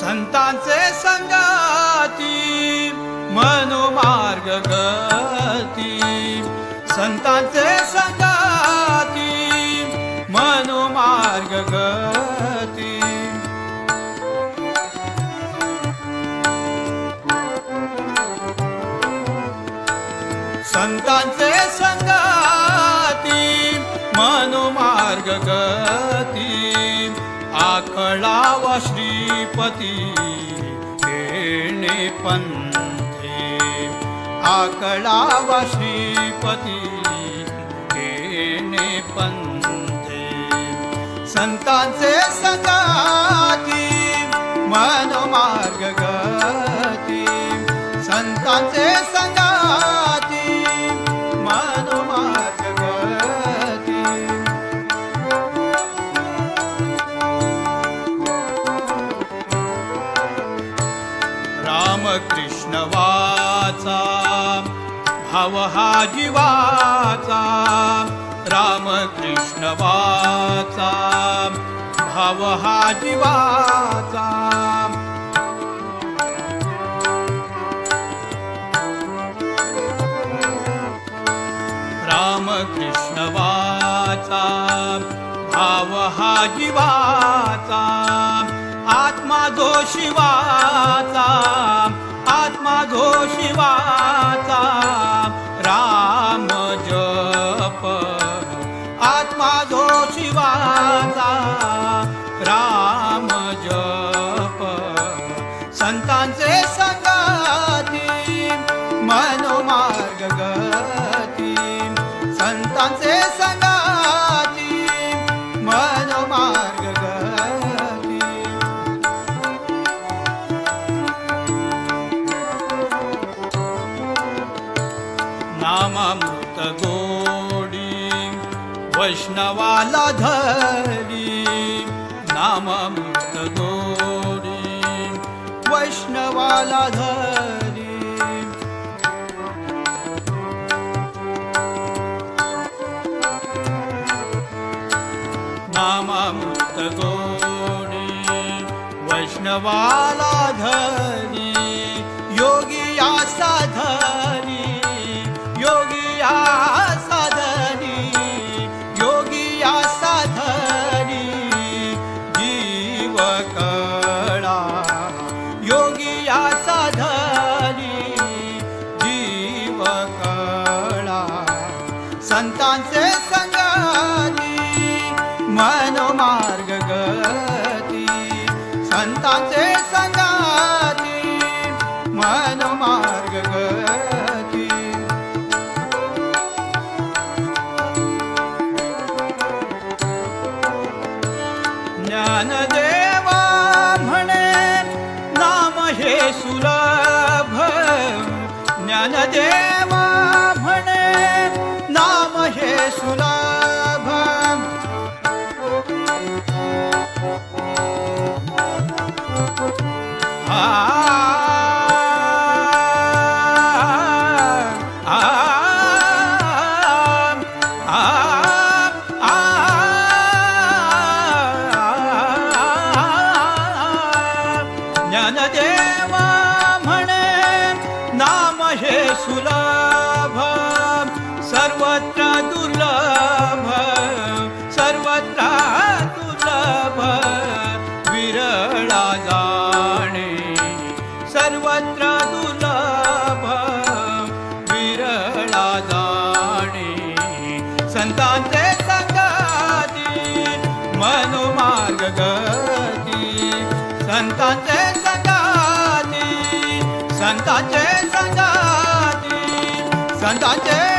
संतांचे संगाती मनोमार्ग ग. संतांचे संगाती मनोमार्ग गती. संतांचे संगाती मनोमार्ग गती. आकळावा श्रीपती पंथे. आकळावा श्रीपती पंथे. संतांचे संगाती मनोमार्ग गती. संतांचे संगाती मनोमार्ग गती. रामकृष्ण वाचा भाव हा जीवाचा. रामकृष्ण वाचा भाव हा जीवाचा रामकृष्ण वाचा भाव हा जीवाचा आत्मा जो शिवाचा आत्मा जो शिवाचा. मार्ग गती संतांचे संगाती मनोमार्ग गती नामामृत गोडी वैष्णवाला धरी नामामृत गोडी वैष्णवाला धरी नामामृत गोडी वैष्णवाला धरी योगी या साधनी योगी या साधनी योगी या साधनी जीव कळा योगी या साधनी जीव कळा संतांचे संगाती मनोमार्ग गती संतांचे संगाती मनोमार्ग गती. ज्ञानदेवा म्हणे नाम हे सुलभ. ज्ञानदेवा म्हणे नाम हे सुलभ. ज्ञानदेवा म्हणे नाम हे सुलभ मला जाणे. संतांचे संगाती मनोमार्ग गती. संतांचे संगाती संतांचे संगाती संतांचे